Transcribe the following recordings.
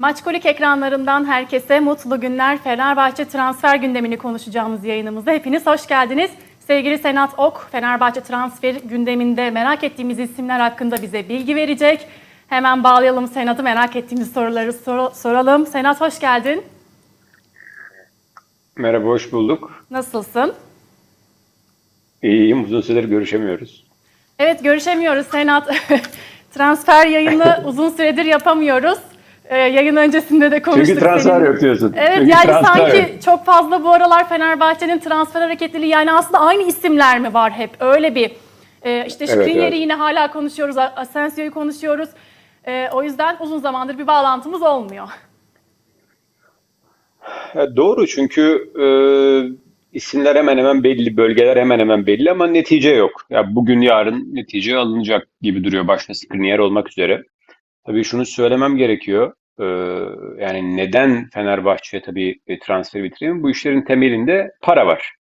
Maçkolik ekranlarından herkese mutlu günler. Fenerbahçe transfer gündemini konuşacağımız yayınımıza hepiniz hoş geldiniz. Sevgili Senat Ok, Fenerbahçe transfer gündeminde merak ettiğimiz isimler hakkında bize bilgi verecek. Hemen bağlayalım Senat'ı merak ettiğimiz soruları sor- soralım. Senat hoş geldin. Merhaba, hoş bulduk. Nasılsın? İyiyim, uzun süredir görüşemiyoruz. Evet görüşemiyoruz Senat. transfer yayını uzun süredir yapamıyoruz. Ee, yayın öncesinde de konuştuk. Çünkü transfer seninle. yok diyorsun. Evet Çünkü yani sanki yok. çok fazla bu aralar Fenerbahçe'nin transfer hareketliliği yani aslında aynı isimler mi var hep öyle bir e, işte Evet, Skriniar'ı evet. yine hala konuşuyoruz, Asensio'yu konuşuyoruz. E, o yüzden uzun zamandır bir bağlantımız olmuyor. Ya doğru çünkü e, isimler hemen hemen belli, bölgeler hemen hemen belli ama netice yok. Ya bugün yarın netice alınacak gibi duruyor başta Skriniar olmak üzere. Tabii şunu söylemem gerekiyor. E, yani neden Fenerbahçe tabii e, transfer bitiriyor? Bu işlerin temelinde para var.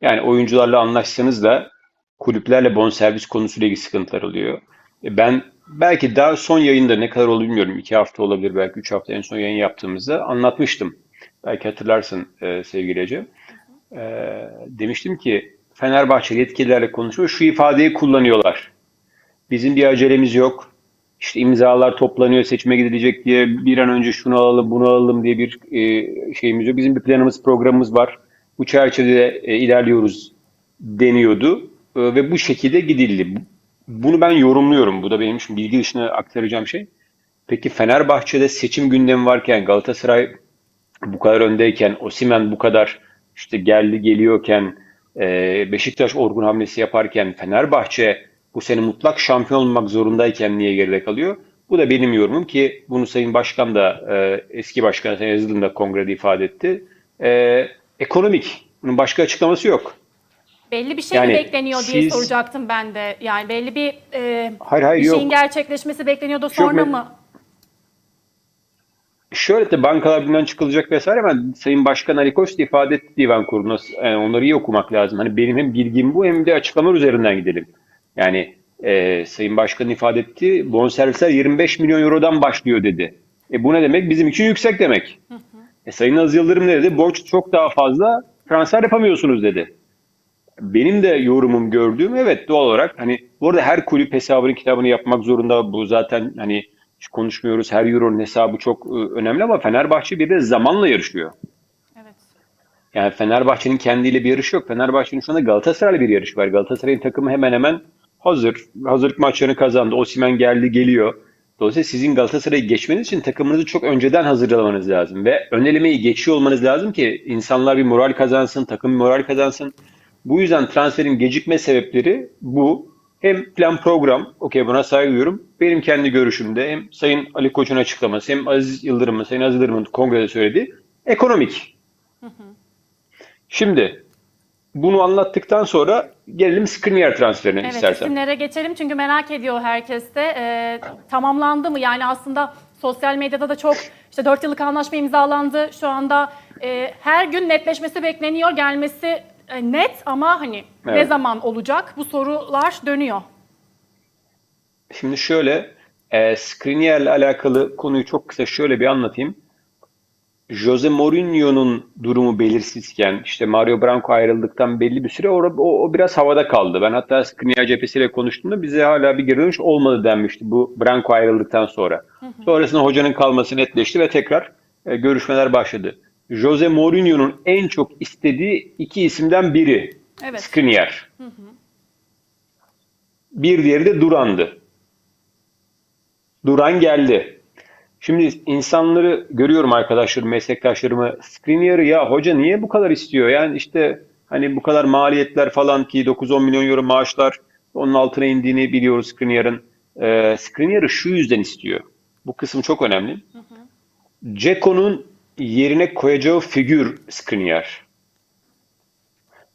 Yani oyuncularla anlaşsanız da kulüplerle bonservis konusuyla ilgili sıkıntılar oluyor. E, Ben belki daha son yayında ne kadar oldu bilmiyorum. iki hafta olabilir belki üç hafta en son yayın yaptığımızda anlatmıştım. Belki hatırlarsın e, sevgili Ece. E, demiştim ki Fenerbahçe yetkililerle konuşuyor. Şu ifadeyi kullanıyorlar. Bizim bir acelemiz yok. İşte imzalar toplanıyor, seçime gidilecek diye bir an önce şunu alalım, bunu alalım diye bir e, şeyimiz yok. Bizim bir planımız, programımız var. Bu çerçevede e, ilerliyoruz deniyordu E, ve bu şekilde gidildi. Bunu ben yorumluyorum. Bu da benim için bilgi dışına aktaracağım şey. Peki Fenerbahçe'de seçim gündemi varken Galatasaray bu kadar öndeyken, Osimhen bu kadar işte geldi geliyorken, Beşiktaş Orgun hamlesi yaparken, Fenerbahçe bu sene mutlak şampiyon olmak zorundayken niye geride kalıyor? Bu da benim yorumum ki bunu Sayın Başkan da e, eski başkan Sayın Yazıldın da kongrede ifade etti. E, ekonomik. Bunun başka açıklaması yok. Belli bir şey Yani mi bekleniyor diye siz- soracaktım ben de. Yani belli bir, e, Hayır hayır bir yok. şeyin gerçekleşmesi bekleniyordu sonra me- mı? Şöyle de bankalar bundan çıkılacak vesaire ama Sayın Başkan Ali Koç da ifade etti divan kuruluna. Yani onları iyi okumak lazım. Hani benim hem bilgim bu hem de açıklamalar üzerinden gidelim. Yani e, Sayın Başkan ifade etti. Bonservisler 25 milyon eurodan başlıyor dedi. E bu ne demek? Bizim için yüksek demek. E, Sayın Aziz Yıldırım ne dedi? Borç çok daha fazla transfer yapamıyorsunuz dedi. Benim de yorumum gördüğüm evet doğal olarak hani bu arada her kulüp hesabını kitabını yapmak zorunda. Bu zaten hani hiç konuşmuyoruz. Her euronun hesabı çok e, önemli ama Fenerbahçe bir de zamanla yarışıyor. Evet. Yani Fenerbahçe'nin kendiyle bir yarışı yok. Fenerbahçe'nin şu anda Galatasaray'la bir yarışı var. Galatasaray'ın takımı hemen hemen hazır. Hazırlık maçlarını kazandı. Osimhen geldi geliyor. Dolayısıyla sizin Galatasaray'ı geçmeniz için takımınızı çok önceden hazırlamanız lazım. Ve ön elemeyi geçiyor olmanız lazım ki insanlar bir moral kazansın, takım bir moral kazansın. Bu yüzden transferin gecikme sebepleri bu. Hem plan program, okey buna saygı duyuyorum. Benim kendi görüşümde hem Sayın Ali Koç'un açıklaması hem Aziz Yıldırım'ın, Sayın Aziz Yıldırım'ın kongrede söylediği ekonomik. Şimdi bunu anlattıktan sonra gelelim Skriniar transferine Evet istersen. isimlere geçelim çünkü merak ediyor herkes de. Ee, tamamlandı mı? Yani aslında sosyal medyada da çok işte 4 yıllık anlaşma imzalandı. Şu anda e, her gün netleşmesi bekleniyor. Gelmesi e, net ama hani ne Evet. zaman olacak? Bu sorular dönüyor. Şimdi şöyle, e, Skriniar'la alakalı konuyu çok kısa şöyle bir anlatayım. Jose Mourinho'nun durumu belirsizken, işte Mario Branco ayrıldıktan belli bir süre o, o, o biraz havada kaldı. Ben hatta Skriniar cephesiyle konuştuğumda bize hala bir geri dönüş olmadı denmişti bu Branco ayrıldıktan sonra. Sonrasında hocanın kalması netleşti ve tekrar e, görüşmeler başladı. Jose Mourinho'nun en çok istediği iki isimden biri Evet. Skriniar. Bir diğeri de Duran'dı. Duran geldi. Şimdi insanları görüyorum arkadaşlarım, meslektaşlarımı. Skriniar'ı ya hoca niye bu kadar istiyor? Yani işte hani bu kadar maliyetler falan ki 9-10 milyon euro maaşlar onun altına indiğini biliyoruz Skriniar'ın. Ee, Skriniar'ı şu yüzden istiyor. Bu kısım çok önemli. Ceko'nun yerine koyacağı figür Skriniar.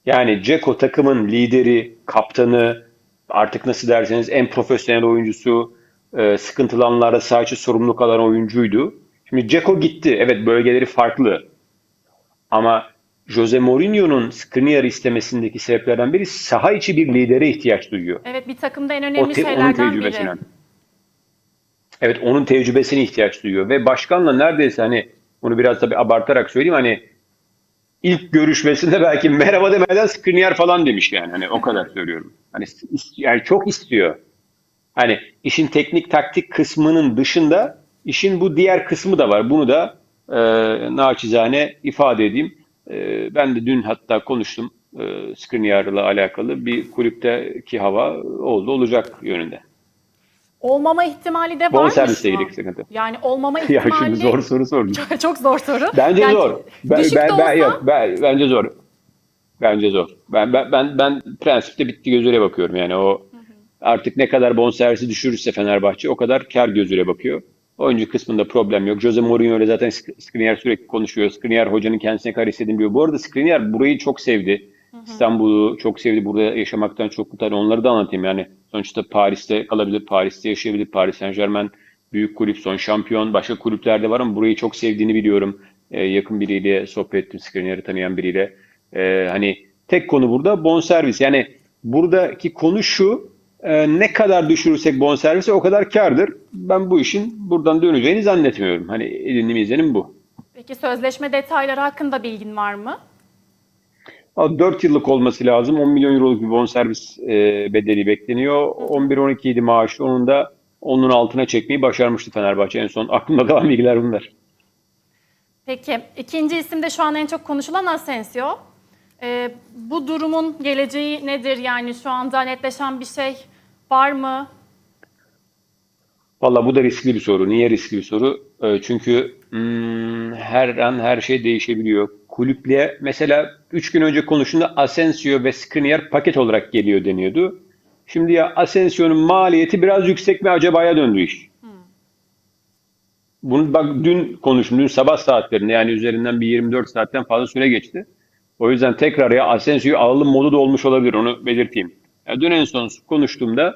Yani Ceko takımın lideri, kaptanı, artık nasıl derseniz en profesyonel oyuncusu, e, sıkıntılı anlarda saha içi sorumluluk alan oyuncuydu. Şimdi Ceko gitti. Evet bölgeleri farklı. Ama Jose Mourinho'nun Skriniar'ı istemesindeki sebeplerden biri saha içi bir lidere ihtiyaç duyuyor. Evet bir takımda en O önemli te- onun şeylerden biri. Evet onun tecrübesine ihtiyaç duyuyor ve başkanla neredeyse hani bunu biraz tabii abartarak söyleyeyim hani ilk görüşmesinde belki merhaba demeden Skriniar falan demiş yani hani o kadar söylüyorum. Hani yani çok istiyor. Hani işin teknik taktik kısmının dışında işin bu diğer kısmı da var. Bunu da e, naçizane ifade edeyim. E, ben de dün hatta konuştum e, Skriniar'la alakalı bir kulüpteki hava oldu olacak yönünde. Olmama ihtimali de var mı ilgili sıkıntı. Yani olmama Ya ihtimali... şimdi zor soru sordun. Çok zor soru. Bence Yani zor. Ben, ben, ben, olsa- yok, ben, bence zor. Bence zor. Ben, ben, ben, ben prensipte bitti gözüyle bakıyorum. Yani o artık ne kadar bonservisi düşürürse Fenerbahçe o kadar kar gözüyle bakıyor. Oyuncu kısmında problem yok. Jose Mourinho öyle zaten Sk- Skriniar sürekli konuşuyor. Skriniar hocanın kendisine kadar istediğini biliyor. Bu arada Skriniar burayı çok sevdi. İstanbul'u çok sevdi. Burada yaşamaktan çok mutlu. Onları da anlatayım yani. Sonuçta Paris'te kalabilir, Paris'te yaşayabilir. Paris Saint-Germain büyük kulüp, son şampiyon. Başka kulüplerde var ama burayı çok sevdiğini biliyorum. Ee, yakın biriyle sohbet ettim, Skriniar'ı tanıyan biriyle. Ee, hani tek konu burada bonservis. Yani buradaki konu şu, e, ne kadar düşürürsek bonservisi o kadar kardır. Ben bu işin buradan döneceğini zannetmiyorum. Hani edindiğim izlenim bu. Peki sözleşme detayları hakkında bilgin var mı? 4 yıllık olması lazım. 10 milyon euroluk bir bonservis e, bedeli bekleniyor. 11-12 idi maaşı. Onun da onun altına çekmeyi başarmıştı Fenerbahçe. En son aklımda kalan bilgiler bunlar. Peki ikinci isim de şu an en çok konuşulan Asensio. Ee, bu durumun geleceği nedir? Yani şu anda netleşen bir şey var mı? Valla bu da riskli bir soru. Niye riskli bir soru? E, çünkü hmm, her an her şey değişebiliyor. Kulüple mesela 3 gün önce konuştuğunda Asensio ve Skriniar paket olarak geliyor deniyordu. Şimdi ya Asensio'nun maliyeti biraz yüksek mi acabaya döndü iş. Bunu bak dün konuştum. Dün sabah saatlerinde yani üzerinden bir 24 saatten fazla süre geçti. O yüzden tekrar ya Asensio'yu alalım modu da olmuş olabilir onu belirteyim. Ya dün en son konuştuğumda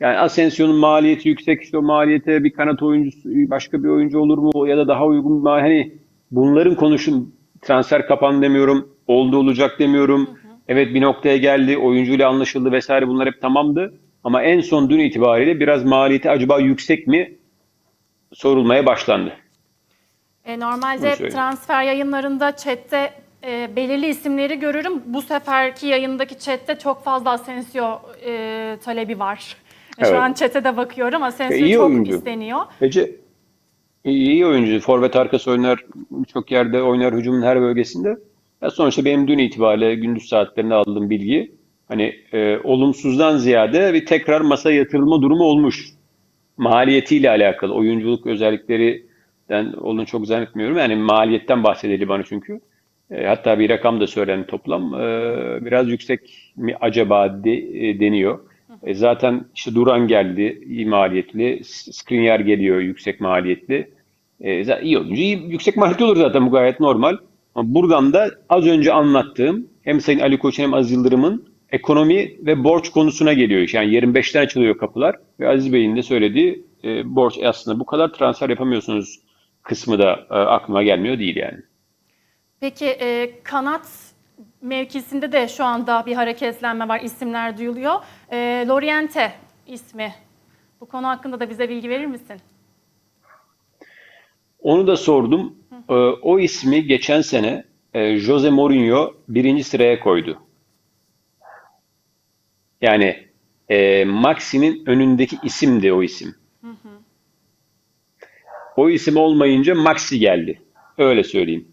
yani Asensio'nun maliyeti yüksek işte o maliyete bir kanat oyuncusu başka bir oyuncu olur mu ya da daha uygun bir hani bunların konuşun transfer kapan demiyorum oldu olacak demiyorum. Evet bir noktaya geldi oyuncuyla anlaşıldı vesaire bunlar hep tamamdı. Ama en son dün itibariyle biraz maliyeti acaba yüksek mi sorulmaya başlandı. E, normalde transfer yayınlarında chatte e, belirli isimleri görürüm. Bu seferki yayındaki chatte çok fazla Asensio e, talebi var. E, Şu Evet. an chat'e de bakıyorum. Asensio E, iyi çok oyuncu. isteniyor. Ece iyi, oyuncu. Forvet arkası oynar. Birçok yerde oynar hücumun her bölgesinde. Ya sonuçta benim dün itibariyle gündüz saatlerinde aldığım bilgi hani e, olumsuzdan ziyade bir tekrar masaya yatırılma durumu olmuş. Maliyetiyle alakalı. Oyunculuk özelliklerinden olduğunu çok zannetmiyorum. Yani maliyetten bahsedildi bana çünkü. E, hatta bir rakam da söylendi toplam. E, biraz yüksek mi acaba de- e, deniyor. Zaten işte Duran geldi, iyi maliyetli. Skriniar geliyor, yüksek maliyetli. E, iyi iyi, yüksek maliyetli olur zaten bu gayet normal. Ama buradan da az önce anlattığım hem Sayın Ali Koç'un hem Aziz Yıldırım'ın ekonomi ve borç konusuna geliyor iş. Yani 25'ten açılıyor kapılar ve Aziz Bey'in de söylediği borç aslında bu kadar transfer yapamıyorsunuz kısmı da e, aklıma gelmiyor değil yani. Peki e, kanat mevkisinde de şu anda bir hareketlenme var. İsimler duyuluyor. E, Loriente ismi. Bu konu hakkında da bize bilgi verir misin? Onu da sordum. Ee, o ismi geçen sene e, Jose Mourinho birinci sıraya koydu. Yani e, Maxi'nin önündeki isimdi o isim. O isim olmayınca Maxi geldi. Öyle söyleyeyim.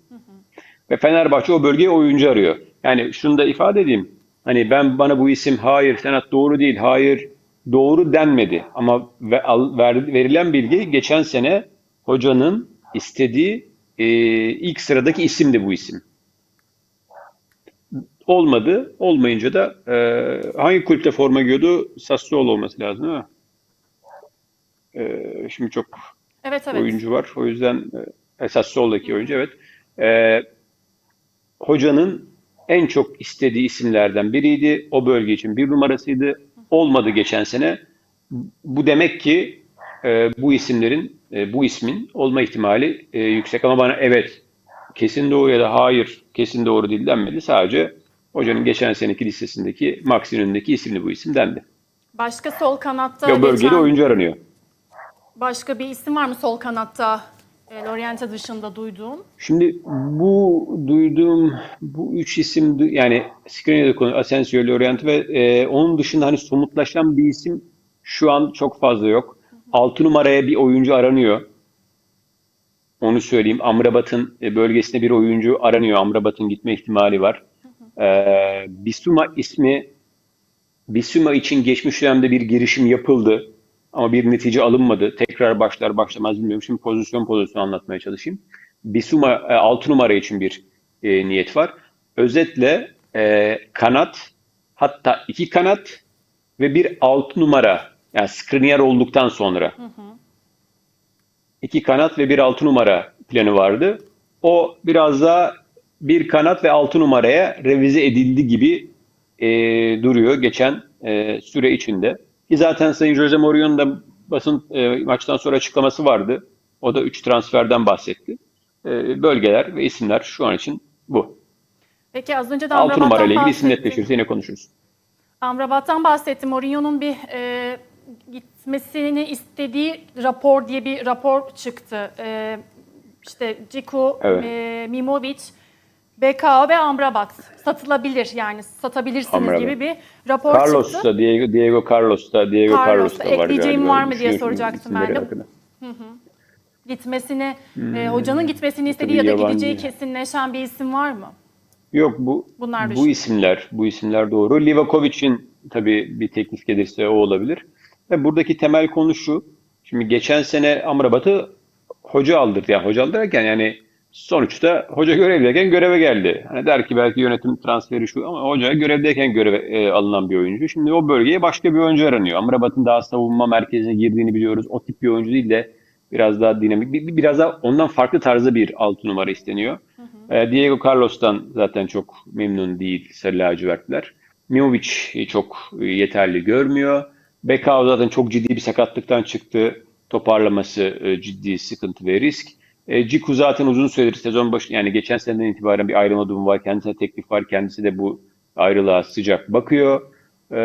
Ve Fenerbahçe o bölgeye oyuncu arıyor. Yani şunu da ifade edeyim. Hani ben bana bu isim hayır Senat doğru değil, hayır doğru denmedi. Ama verilen bilgi geçen sene hocanın istediği e, ilk sıradaki isimdi bu isim. Olmadı. Olmayınca da e, hangi kulüpte forma giyiyordu? Sassuolo olması lazım değil mi? E, şimdi çok Evet evet. oyuncu var. O yüzden e, esas soldaki oyuncu evet. E, hocanın en çok istediği isimlerden biriydi. O bölge için bir numarasıydı. Olmadı geçen sene. Bu demek ki e, bu isimlerin, e, bu ismin olma ihtimali e, yüksek. Ama bana evet kesin doğru ya da hayır kesin doğru değil denmedi. Sadece hocanın geçen seneki listesindeki Maxi'nin önündeki isimli bu isim dendi. Başka sol kanatta o bölgede geçen- oyuncu aranıyor. Başka bir isim var mı sol kanatta? E, Loriente dışında duyduğun. Şimdi bu duyduğum bu üç isim yani Skriniar'da konu Asensio, Llorente ve e, onun dışında hani somutlaşan bir isim şu an çok fazla yok. 6 numaraya bir oyuncu aranıyor. Onu söyleyeyim. Amrabat'ın e, bölgesinde bir oyuncu aranıyor. Amrabat'ın gitme ihtimali var. Ee, Bissouma ismi Bissouma için geçmiş dönemde bir girişim yapıldı ama bir netice alınmadı. Tekrar başlar başlamaz bilmiyorum. Şimdi pozisyon pozisyon anlatmaya çalışayım. Bissouma 6 numara için bir e, niyet var. Özetle e, kanat hatta iki kanat ve bir 6 numara yani Skriniar olduktan sonra iki kanat ve bir 6 numara planı vardı. O biraz daha bir kanat ve 6 numaraya revize edildi gibi e, duruyor geçen e, süre içinde. Ki zaten Sayın Jose Mourinho'nun da basın e, maçtan sonra açıklaması vardı. O da 3 transferden bahsetti. E, bölgeler ve isimler şu an için bu. Peki az önce de 6 Amrabat'tan numarayla ilgili isim netleşirse yine konuşuruz. Amrabat'tan bahsettim. Mourinho'nun bir e, gitmesini istediği rapor diye bir rapor çıktı. E, işte Ciku, Evet. e, Mimovic, BK ve Amrabat satılabilir yani satabilirsiniz Amrabat. gibi bir rapor Carlos çıktı. da Diego, Diego Carlos da Diego Carlos Carlos da var ekleyeceğim galiba. var mı diye soracaktım ben de. Gitmesini, e, hocanın gitmesini istediği Tabii ya da yabancı. gideceği kesinleşen bir isim var mı? Yok bu Bunlar bu isimler bu isimler doğru. Livakovic'in tabii bir teklif gelirse o olabilir. Ve buradaki temel konu şu. Şimdi geçen sene Amrabat'ı hoca aldırdı. Yani hoca aldırırken yani sonuçta hoca görevdeyken göreve geldi. Hani der ki belki yönetim transferi şu ama hoca görevdeyken göreve e, alınan bir oyuncu. Şimdi o bölgeye başka bir oyuncu aranıyor. Amrabat'ın daha savunma merkezine girdiğini biliyoruz. O tip bir oyuncu değil de biraz daha dinamik, bir- bir- biraz daha ondan farklı tarzda bir altı numara isteniyor. E, Diego Carlos'tan zaten çok memnun değil Sarı lacivertler. Miovic çok yeterli görmüyor. Bekao zaten çok ciddi bir sakatlıktan çıktı. Toparlaması e, ciddi sıkıntı ve risk. E, Ciku zaten uzun süredir sezon başı yani geçen seneden itibaren bir ayrılma durumu var. Kendisine teklif var. Kendisi de bu ayrılığa sıcak bakıyor. E,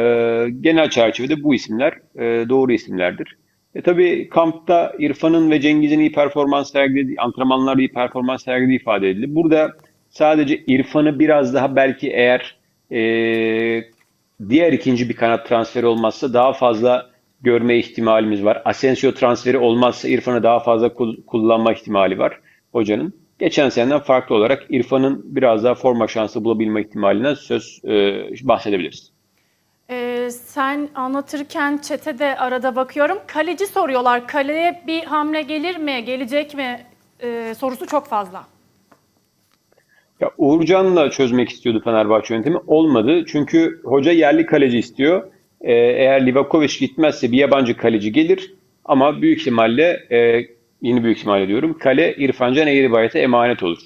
genel çerçevede bu isimler e, doğru isimlerdir. E tabii kampta İrfan'ın ve Cengiz'in iyi performans sergilediği, antrenmanlarda iyi performans sergilediği ifade edildi. Burada sadece İrfan'ı biraz daha belki eğer e, diğer ikinci bir kanat transferi olmazsa daha fazla görme ihtimalimiz var. Asensio transferi olmazsa İrfan'ı daha fazla kul- kullanma ihtimali var hocanın. Geçen seneden farklı olarak İrfan'ın biraz daha forma şansı bulabilme ihtimalinden söz e, bahsedebiliriz. Ee, sen anlatırken çete de arada bakıyorum. Kaleci soruyorlar. Kaleye bir hamle gelir mi, gelecek mi Ee, sorusu çok fazla. Ya Uğurcan'la çözmek istiyordu Fenerbahçe yönetimi. Olmadı. Çünkü hoca yerli kaleci istiyor. Ee, eğer Livakovic gitmezse bir yabancı kaleci gelir. Ama büyük ihtimalle, e, yeni büyük ihtimalle diyorum, kale İrfan Can Eğribayat'a emanet olur.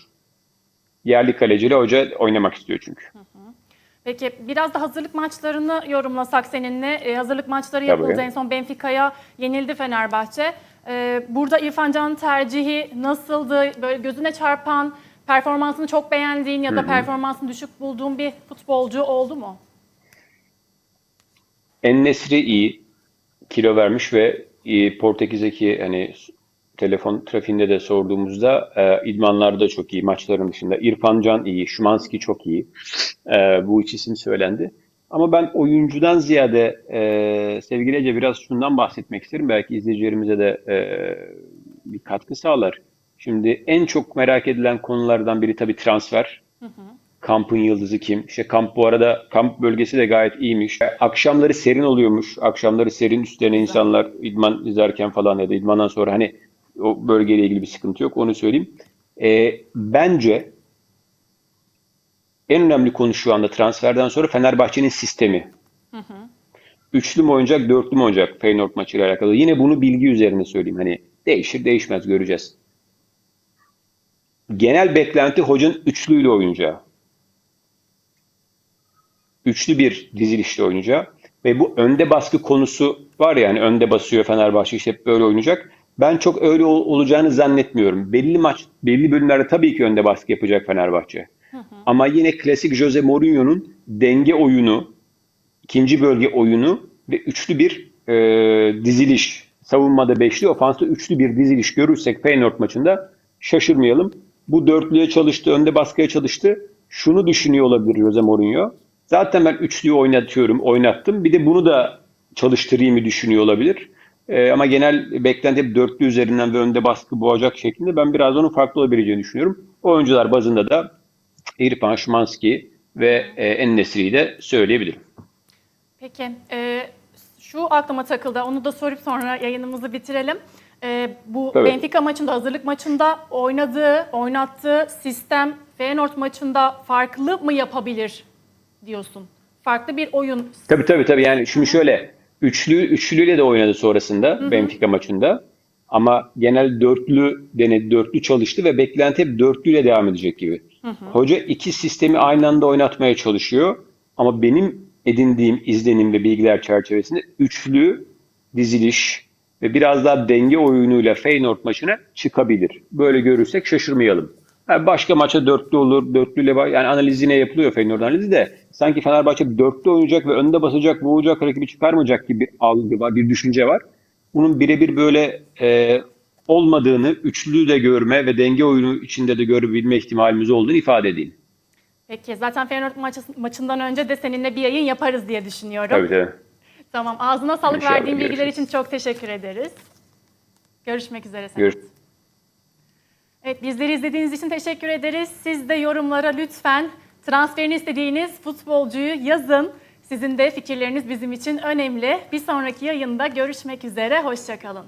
Yerli kaleciyle hoca oynamak istiyor çünkü. Peki biraz da hazırlık maçlarını yorumlasak seninle. Ee, hazırlık maçları Tabii. yapıldı. En son Benfica'ya yenildi Fenerbahçe. Ee, burada İrfan Can'ın tercihi nasıldı? Böyle gözüne çarpan, performansını çok beğendiğin ya da performansını düşük bulduğun bir futbolcu oldu mu? En-Nesyri iyi. Kilo vermiş ve e, Portekiz'deki hani telefon trafiğinde de sorduğumuzda e, idmanlarda çok iyi. Maçların dışında. İrfan Can iyi. Şimanski çok iyi. E, bu üç isim söylendi. Ama ben oyuncudan ziyade e, sevgili Ece biraz şundan bahsetmek isterim. Belki izleyicilerimize de e, bir katkı sağlar. Şimdi en çok merak edilen konulardan biri tabii transfer. Kampın yıldızı kim? İşte kamp bu arada kamp bölgesi de gayet iyiymiş. Akşamları serin oluyormuş. Akşamları serin üstlerine insanlar idman izlerken falan ya da idmandan sonra hani o bölgeyle ilgili bir sıkıntı yok. Onu söyleyeyim. Ee, bence en önemli konu şu anda transferden sonra Fenerbahçe'nin sistemi. Üçlü mü oynayacak, dörtlü mü oynayacak Feyenoord maçıyla alakalı. Yine bunu bilgi üzerine söyleyeyim. Hani değişir değişmez göreceğiz. Genel beklenti hocanın üçlüyle oynayacağı üçlü bir dizilişle oynayacağı ve bu önde baskı konusu var ya hani önde basıyor Fenerbahçe işte hep böyle oynayacak. Ben çok öyle ol- olacağını zannetmiyorum. Belli maç, belli bölümlerde tabii ki önde baskı yapacak Fenerbahçe. Ama yine klasik Jose Mourinho'nun denge oyunu, ikinci bölge oyunu ve üçlü bir e, diziliş savunmada beşli, ofansta üçlü bir diziliş görürsek Feyenoord maçında şaşırmayalım. Bu dörtlüye çalıştı, önde baskıya çalıştı. Şunu düşünüyor olabilir Jose Mourinho. Zaten ben üçlüyü oynatıyorum, oynattım. Bir de bunu da çalıştırayım mı düşünüyor olabilir. Ee, ama genel beklenti hep dörtlü üzerinden ve önde baskı boğacak şeklinde. Ben biraz onun farklı olabileceğini düşünüyorum. Oyuncular bazında da İrfan, Şimanski ve e, En-Nesyri'yi de söyleyebilirim. Peki, e, şu aklıma takıldı. Onu da sorup sonra yayınımızı bitirelim. E, bu Tabii. Benfica maçında, hazırlık maçında oynadığı, oynattığı sistem Feyenoord maçında farklı mı yapabilir diyorsun? Farklı bir oyun. Tabii tabii tabii yani şimdi şöyle üçlü üçlüyle de oynadı sonrasında Benfica maçında. Ama genel dörtlü denedi, dörtlü çalıştı ve beklenti hep dörtlüyle devam edecek gibi. Hoca iki sistemi aynı anda oynatmaya çalışıyor. Ama benim edindiğim izlenim ve bilgiler çerçevesinde üçlü diziliş ve biraz daha denge oyunuyla Feyenoord maçına çıkabilir. Böyle görürsek şaşırmayalım. Başka maça dörtlü olur, dörtlüyle yani analiz yine yapılıyor Feyenoord analizi de sanki Fenerbahçe dörtlü oynayacak ve önde basacak, boğacak, rakibi çıkarmayacak gibi bir algı var, bir düşünce var. Bunun birebir böyle e, olmadığını, üçlü de görme ve denge oyunu içinde de görebilme ihtimalimiz olduğunu ifade edeyim. Peki, zaten Feyenoord maçı, maçından önce de seninle bir yayın yaparız diye düşünüyorum. Tabii tabii. Tamam, ağzına sağlık İnşallah, verdiğin bilgiler görüşürüz. için çok teşekkür ederiz. Görüşmek üzere. Senat. Evet, bizleri izlediğiniz için teşekkür ederiz. Siz de yorumlara lütfen transferini istediğiniz futbolcuyu yazın. Sizin de fikirleriniz bizim için önemli. Bir sonraki yayında görüşmek üzere, hoşçakalın.